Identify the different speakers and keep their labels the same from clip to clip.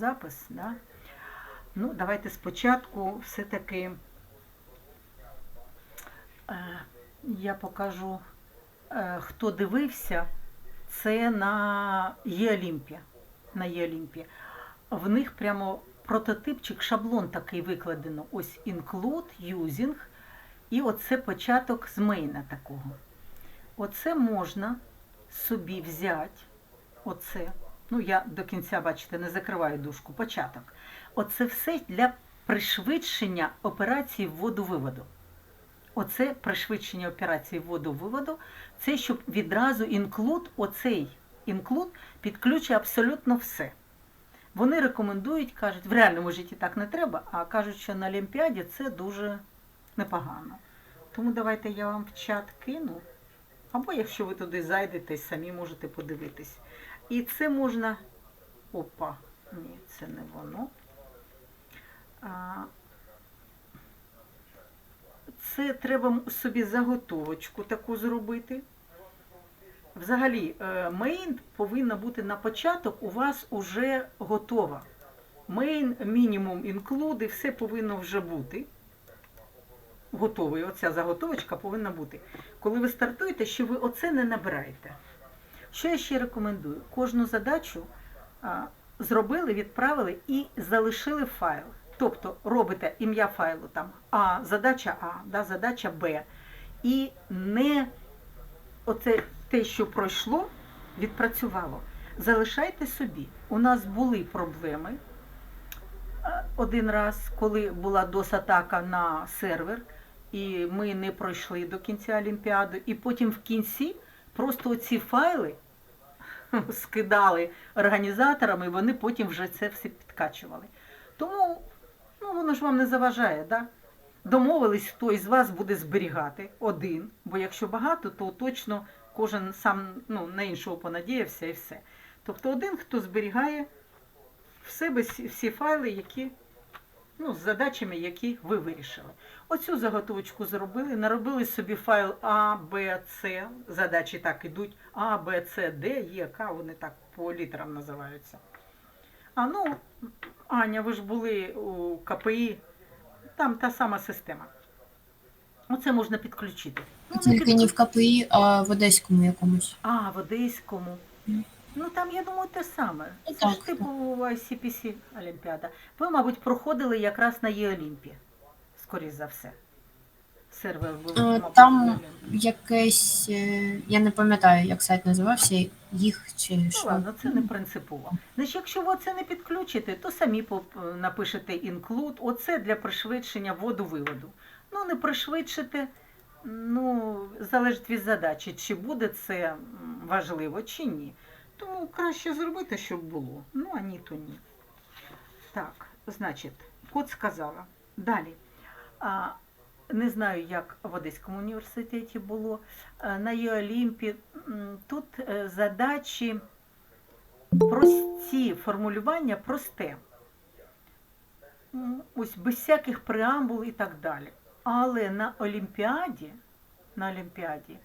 Speaker 1: запис. Да? Ну, давайте спочатку все-таки е, я покажу, е, хто дивився, це на Є-Олімпі. На Є-Олімпі. В них прямо прототипчик, шаблон такий викладено. Ось include, using, і оце початок з мейна такого. Оце можна собі взяти, оце, ну я до кінця, бачите, не закриваю дужку, початок. Оце все для пришвидшення операції вводу-виводу. Оце пришвидшення операції вводу-виводу, це щоб відразу інклюд, оцей інклюд підключує абсолютно все. Вони рекомендують, кажуть, в реальному житті так не треба, а кажуть, що на Олімпіаді це дуже непогано. Тому давайте я вам в чат кину. Або якщо ви туди зайдете, самі можете подивитись. І це можна. Опа, ні, це не воно. А, Це треба собі заготовочку таку зробити. Взагалі, мейн повинна бути на початок у вас уже готова. Мейн, мінімум інклюди, все повинно вже бути. Готовий. Оця заготовочка повинна бути. Коли ви стартуєте, що ви оце не набираєте. Що я ще рекомендую? Кожну задачу а, зробили, відправили і залишили файл. Тобто робите ім'я файлу там А, задача А, да, задача Б. І не оце те, що пройшло, відпрацювало. Залишайте собі. У нас були проблеми один раз, коли була DOS-атака на сервер, і ми не пройшли до кінця Олімпіади, і потім в кінці просто оці файли скидали організаторам, і вони потім вже це все підкачували. Тому ну, воно ж вам не заважає, да? Домовились, хто із вас буде зберігати один, бо якщо багато, то точно кожен сам ну, на іншого понадіявся і все. Тобто один, хто зберігає в себе всі файли, які, ну, з задачами, які ви вирішили. Оцю заготовочку зробили, наробили собі файл А, Б, С, задачі так ідуть, А, Б, С, Д, Є, К, вони так по літерам називаються. А ну, Аня, ви ж були у КПІ, там та сама система. Оце можна підключити. Ну,
Speaker 2: Тільки не в КПІ, а в одеському якомусь.
Speaker 1: А, в Одеському. Ну там, я думаю, те саме.
Speaker 2: Ну,
Speaker 1: Це ж типу ICPC Олімпіада. Ви, мабуть, проходили якраз на Є-Олімпі, скоріш за все. Сервер був,
Speaker 2: Е, там
Speaker 1: Олімпі.
Speaker 2: Якесь, е, я не пам'ятаю, як сайт називався, їх чи
Speaker 1: Ну
Speaker 2: що.
Speaker 1: ладно, це не принципово. Значить, якщо ви це не підключите, то самі поп- напишете include. Оце для пришвидшення вводу-виводу. Ну, не пришвидшите, ну, залежить від задачі, чи буде це м, важливо, чи ні. Тому краще зробити, щоб було. Ну, а ні, то ні. Так, значить, код сказала. Далі. А, не знаю, як в Одеському університеті було. На Є-Олімпі тут е, задачі прості, формулювання просте. Ось без всяких преамбул і так далі. Але на Олімпіаді, на Олімпіаді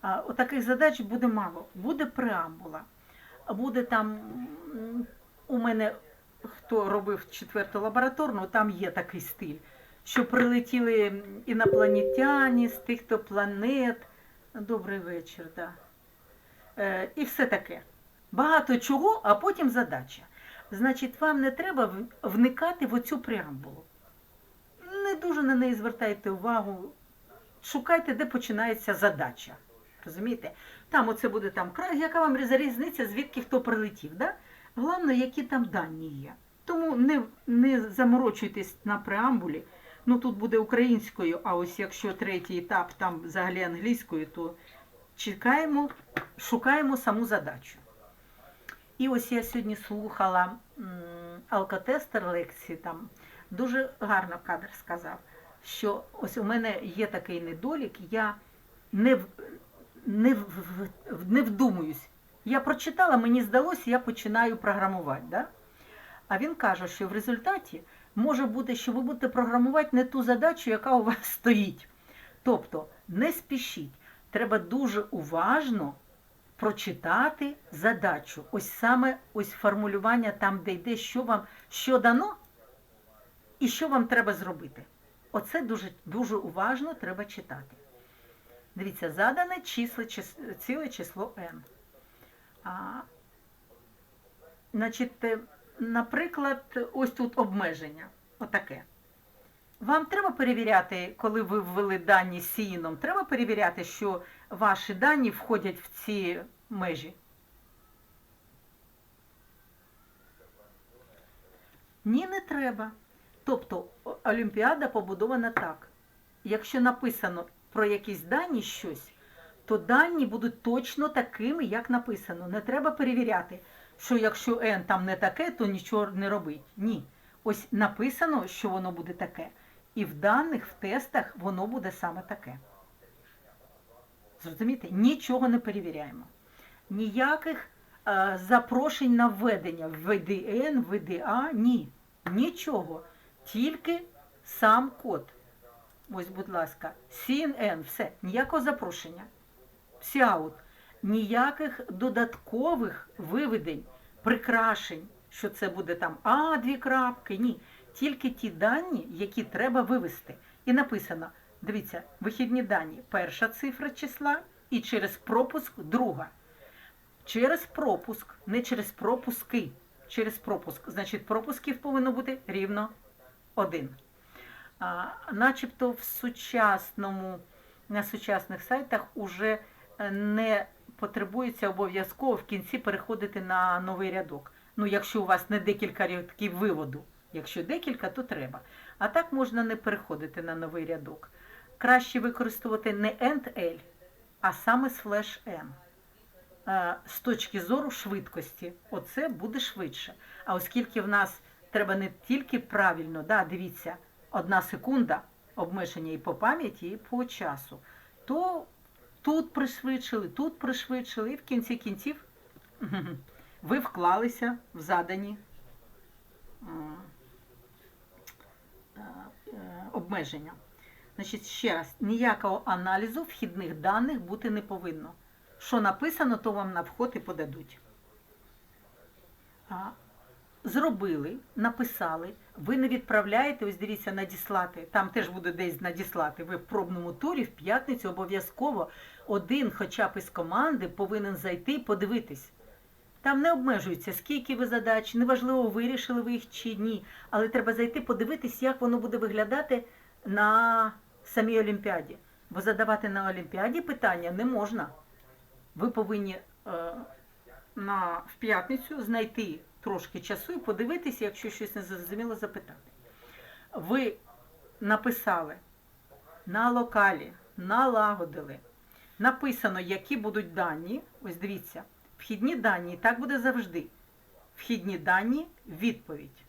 Speaker 1: а, таких задач буде мало. Буде преамбула. Буде там у мене, хто робив четверту лабораторну, там є такий стиль, що прилетіли інопланетяні з тих то планет. Добрий вечір, да. Е, і все таке. Багато чого, а потім задача. Значить, вам не треба вникати в оцю преамбулу. Не дуже на неї звертайте увагу. Шукайте, де починається задача. Розумієте? Там оце буде там край, яка вам різниця, звідки хто прилетів. Да? Головне, які там дані є. Тому не, не заморочуйтесь на преамбулі. Ну тут буде українською, а ось якщо третій етап там взагалі англійською, то чекаємо, шукаємо саму задачу. І ось я сьогодні слухала алкотестер лекції, там дуже гарно кадр сказав, що ось у мене є такий недолік, я не, не, не вдумуюсь. Я прочитала, мені здалося, я починаю програмувати. Да? А він каже, що в результаті може бути, що ви будете програмувати не ту задачу, яка у вас стоїть. Тобто не спішіть, треба дуже уважно прочитати задачу. Ось саме ось формулювання там, де йде, що вам що дано і що вам треба зробити. Оце дуже, дуже уважно треба читати. Дивіться, задане число, ціле число n. А, значить, е, наприклад, ось тут обмеження. Отаке. Вам треба перевіряти, коли ви ввели дані з сіїном, треба перевіряти, що ваші дані входять в ці межі. Ні, не треба. Тобто Олімпіада побудована так. Якщо написано про якісь дані щось, то дані будуть точно такими, як написано. Не треба перевіряти, що якщо n там не таке, то нічого не робить. Ні. Ось написано, що воно буде таке. І в даних, в тестах воно буде саме таке. Зрозумієте? Нічого не перевіряємо. Ніяких е, запрошень на введення VDN, VDA, ні. Нічого. Тільки сам код. Ось, будь ласка, CNN, все, ніякого запрошення. Всі. Ніяких додаткових виведень, прикрашень, що це буде там А, дві крапки, ні. Тільки ті дані, які треба вивести. І написано, дивіться, вихідні дані, перша цифра числа і через пропуск друга. Через пропуск, не через пропуски. Через пропуск. Значить, пропусків повинно бути рівно один. Начебто в сучасному, на сучасних сайтах уже е, не потребується обов'язково в кінці переходити на новий рядок. Ну, якщо у вас не декілька рядків виводу. Якщо декілька, то треба. А так можна не переходити на новий рядок. Краще використовувати не end-L, а саме slash n. Е, З точки зору швидкості, оце буде швидше. А оскільки в нас треба не тільки правильно, да, дивіться, одна секунда обмеження і по пам'яті, і по часу, то тут пришвидшили, тут пришвидшили, і в кінці кінців ви вклалися в задані е, обмеження. Значить, ще раз, ніякого аналізу вхідних даних бути не повинно. Що написано, то вам на вход і подадуть. Зробили, написали, ви не відправляєте, ось дивіться, надіслати. Там теж буде десь надіслати. Ви в пробному турі в п'ятницю обов'язково один хоча б із команди повинен зайти і подивитись. Там не обмежується, скільки ви задач, неважливо, вирішили ви їх чи ні. Але треба зайти подивитись, як воно буде виглядати на самій Олімпіаді. Бо задавати на Олімпіаді питання не можна. Ви повинні е, на, в п'ятницю знайти трошки часу і подивитися, якщо щось не зрозуміло, запитати. Ви написали на локалі, налагодили. Написано, які будуть дані. Ось дивіться, вхідні дані, і так буде завжди. Вхідні дані, відповідь.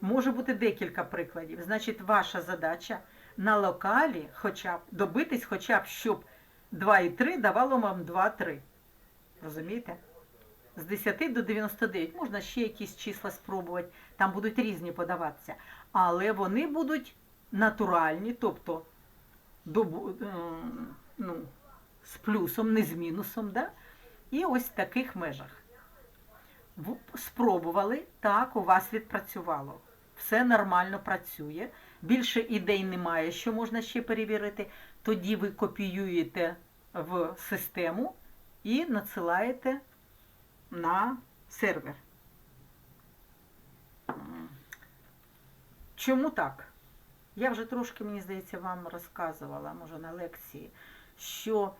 Speaker 1: Може бути декілька прикладів. Значить, ваша задача на локалі хоча б добитись, хоча б щоб 2 і 3 давало вам 2-3. Розумієте? З 10 до 99. Можна ще якісь числа спробувати, там будуть різні подаватися. Але вони будуть натуральні, тобто ем, ну, з плюсом, не з мінусом. Да? І ось в таких межах. Спробували, так, у вас відпрацювало. Все нормально працює. Більше ідей немає, що можна ще перевірити. Тоді ви копіюєте в систему і надсилаєте на сервер. Чому так? Я вже трошки, мені здається, вам розказувала, може, на лекції, що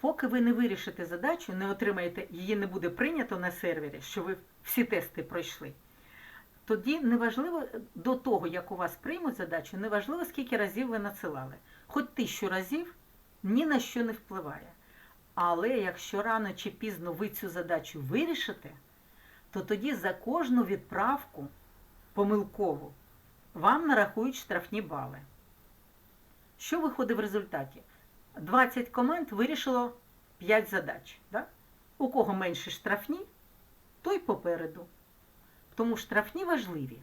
Speaker 1: поки ви не вирішите задачу, не отримаєте, її не буде прийнято на сервері, що ви всі тести пройшли. Тоді неважливо до того, як у вас приймуть задачу, неважливо, скільки разів ви надсилали. Хоч тисячу разів ні на що не впливає. Але якщо рано чи пізно ви цю задачу вирішите, то тоді за кожну відправку помилкову вам нарахують штрафні бали. Що виходить в результаті? 20 команд вирішило 5 задач. Да? У кого менше штрафні, той попереду. Тому штрафні важливі.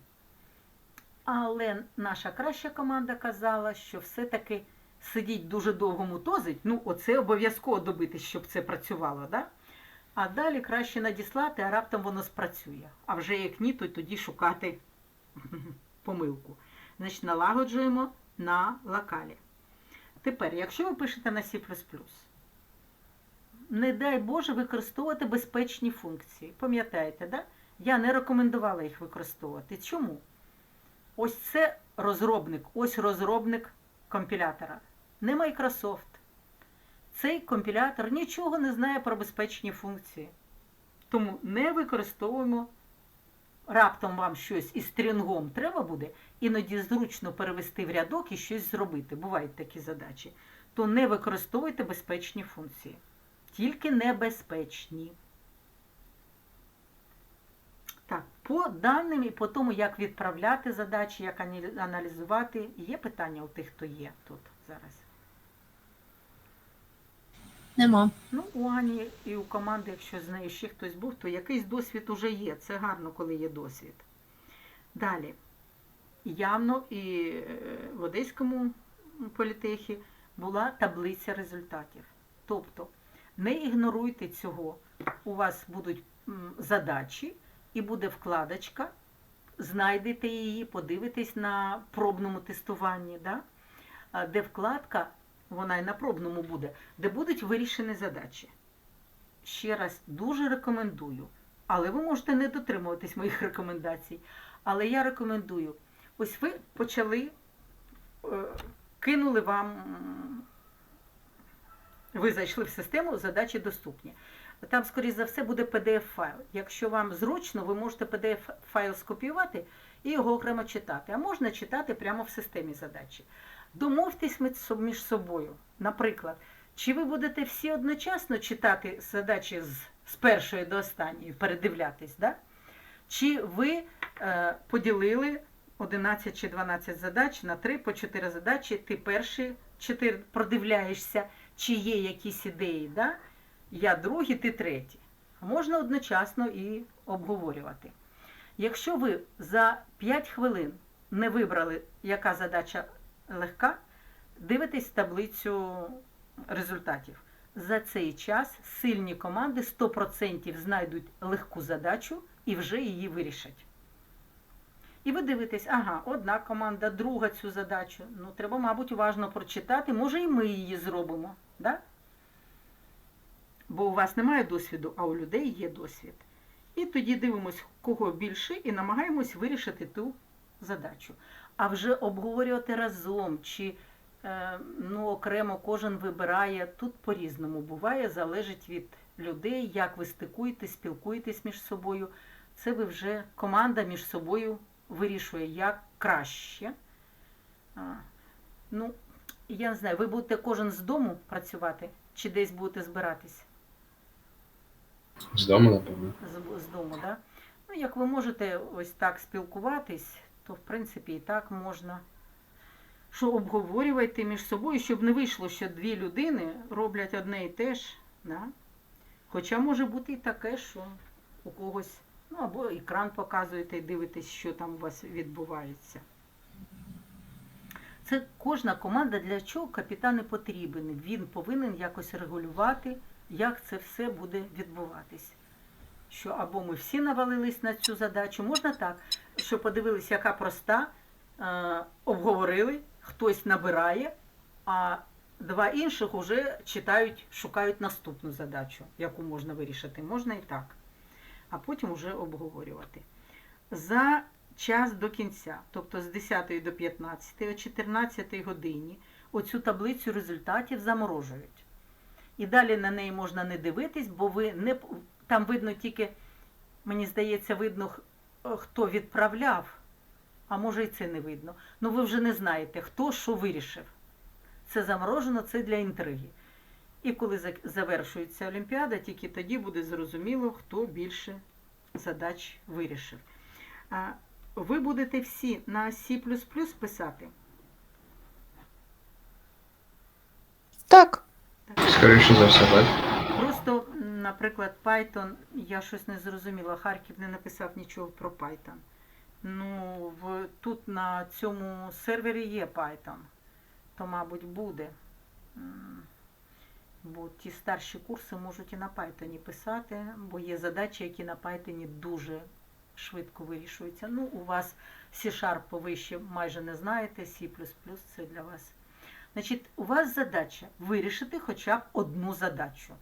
Speaker 1: Але наша краща команда казала, що все-таки сидіть дуже довго мутозить, ну оце обов'язково добитись, щоб це працювало, да? А далі краще надіслати, а раптом воно спрацює. А вже як ні, то тоді шукати помилку. Значить, налагоджуємо на локалі. Тепер, якщо ви пишете на C++, не дай Боже використовувати безпечні функції. Пам'ятаєте, да? Я не рекомендувала їх використовувати. Чому? Ось це розробник, ось розробник компілятора. Не Microsoft. Цей компілятор нічого не знає про безпечні функції. Тому не використовуємо. Раптом вам щось із стрінгом треба буде, іноді зручно перевести в рядок і щось зробити. Бувають такі задачі. То не використовуйте безпечні функції. Тільки небезпечні. Так, по даним і по тому, як відправляти задачі, як аналізувати, є питання у тих, хто є тут зараз.
Speaker 2: Нема.
Speaker 1: Ну, у Ані і у команди, якщо з нею ще хтось був, то якийсь досвід уже є. Це гарно, коли є досвід. Далі. Явно і е, в Одеському політехі була таблиця результатів. Тобто не ігноруйте цього. У вас будуть задачі і буде вкладочка. Знайдете її, подивитесь на пробному тестуванні, да? Де вкладка, вона і на пробному буде, де будуть вирішені задачі. Ще раз дуже рекомендую, але ви можете не дотримуватись моїх рекомендацій. Але я рекомендую. Ось ви почали, е, кинули вам, ви зайшли в систему, задачі доступні. Там, скоріш за все, буде PDF-файл. Якщо вам зручно, ви можете PDF-файл скопіювати і його окремо читати. А можна читати прямо в системі задачі. Домовтесь між собою. Наприклад, чи ви будете всі одночасно читати задачі з, з першої до останньої, передивлятись, да? чи ви е, поділили 11 чи 12 задач на 3 по 4 задачі, ти перші 4 продивляєшся, чи є якісь ідеї, да? я другий, ти третій. Можна одночасно і обговорювати. Якщо ви за 5 хвилин не вибрали, яка задача легка, дивитесь таблицю результатів. За цей час сильні команди 100% знайдуть легку задачу і вже її вирішать. І ви дивитесь, ага, одна команда, друга цю задачу. Ну, треба, мабуть, уважно прочитати. Може, і ми її зробимо. Да? Бо у вас немає досвіду, а у людей є досвід. І тоді дивимось, кого більше, і намагаємось вирішити ту задачу. А вже обговорювати разом, чи е, ну, окремо кожен вибирає, тут по-різному буває, залежить від людей, як ви стикуєтесь, спілкуєтесь між собою. Це ви вже команда між собою вирішує, як краще. Ну, я не знаю, ви будете кожен з дому працювати чи десь будете збиратись?
Speaker 3: З дому, напевно.
Speaker 1: з, з дому, да? Ну, як ви можете ось так спілкуватись, то в принципі і так можна. Що обговорювати між собою, щоб не вийшло, що дві людини роблять одне і те ж. Да? Хоча може бути і таке, що у когось, ну або екран показуєте і дивитесь, що там у вас відбувається. Це кожна команда для чого капітан потрібен. Він повинен якось регулювати, як це все буде відбуватись. Що або ми всі навалились на цю задачу, можна так, що подивились, яка проста, е, обговорили, хтось набирає, а два інших вже читають, шукають наступну задачу, яку можна вирішити. Можна і так. А потім вже обговорювати. За час до кінця, тобто з 10 до 15, о 14 годині, оцю таблицю результатів заморожують. І далі на неї можна не дивитись, бо ви не там видно тільки, мені здається, видно, хто відправляв, а може і це не видно. Ну ви вже не знаєте, хто що вирішив. Це заморожено, це для інтриги. І коли завершується Олімпіада, тільки тоді буде зрозуміло, хто більше задач вирішив. А Ви будете всі на C писати.
Speaker 4: Так.
Speaker 3: Скоріше за все, так.
Speaker 1: Наприклад, Python, я щось не зрозуміла, Харків не написав нічого про Python. Ну, в, тут на цьому сервері є Python. то, мабуть, буде. Бо ті старші курси можуть і на Python писати, бо є задачі, які на Python дуже швидко вирішуються. Ну, у вас C-Sharp ви ще майже не знаєте, C++ це для вас. Значить, у вас задача вирішити хоча б одну задачу.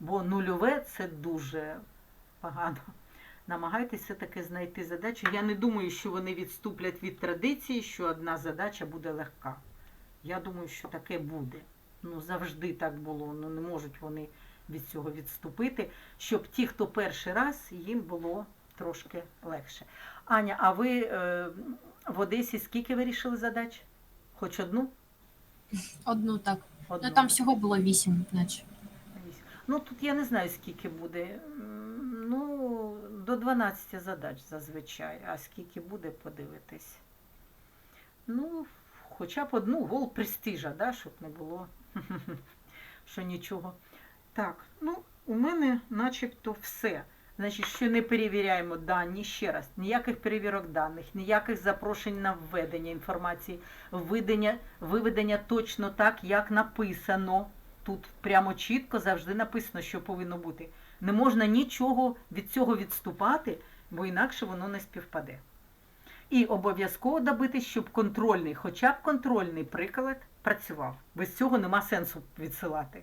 Speaker 1: Бо нульове це дуже погано. Намагайтеся все-таки знайти задачу. Я не думаю, що вони відступлять від традиції, що одна задача буде легка. Я думаю, що таке буде. Ну, завжди так було. Ну, не можуть вони від цього відступити, щоб ті, хто перший раз, їм було трошки легше. Аня, а ви е, в Одесі скільки вирішили задач? Хоч одну?
Speaker 2: Одну так.
Speaker 1: Одну.
Speaker 2: Ну там всього було вісім, наче.
Speaker 1: Ну тут я не знаю, скільки буде. Ну, до 12 задач зазвичай. А скільки буде, подивитись. Ну, хоча б одну гол престижа, да, щоб не було, що нічого. Так, ну, у мене начебто все. Значить, що не перевіряємо дані, ще раз, ніяких перевірок даних, ніяких запрошень на введення інформації, введення, виведення точно так, як написано. Тут прямо чітко завжди написано, що повинно бути. Не можна нічого від цього відступати, бо інакше воно не співпаде. І обов'язково добитись, щоб контрольний, хоча б контрольний приклад працював. Без цього нема сенсу відсилати.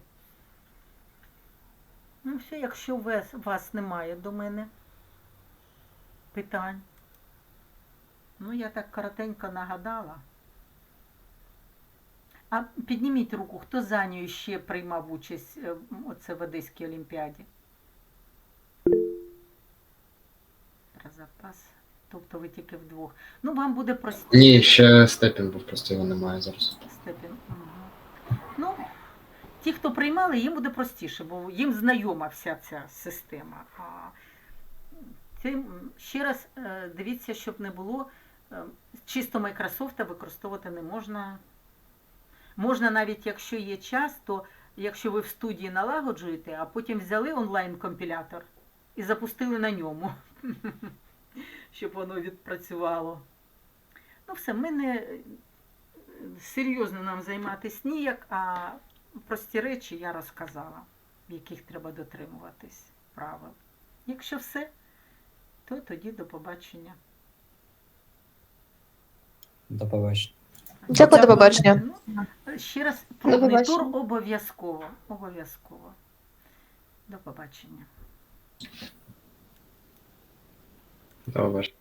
Speaker 1: Ну, все, якщо вас, вас немає до мене питань. Ну, я так коротенько нагадала. А підніміть руку, хто за нею ще приймав участь е, оце в Одеській Олімпіаді? Про запас. Тобто ви тільки вдвох. Ну, вам буде простіше.
Speaker 3: Ні, ще степін був, просто його немає зараз.
Speaker 1: Степін. Угу. Ну, ті, хто приймали, їм буде простіше, бо їм знайома вся ця система. А цим, ще раз е, дивіться, щоб не було е, чисто Microsoft використовувати не можна. Можна навіть, якщо є час, то якщо ви в студії налагоджуєте, а потім взяли онлайн-компілятор і запустили на ньому, щоб воно відпрацювало. Ну, все, ми не серйозно нам займатися ніяк, а прості речі я розказала, яких треба дотримуватись правил. Якщо все, то тоді до побачення.
Speaker 5: До побачення.
Speaker 4: Дякую, до побачення.
Speaker 1: Ну, ще раз,
Speaker 4: До
Speaker 1: пробний тур обов'язково. Обов'язково. До побачення.
Speaker 3: До
Speaker 1: Так.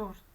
Speaker 1: short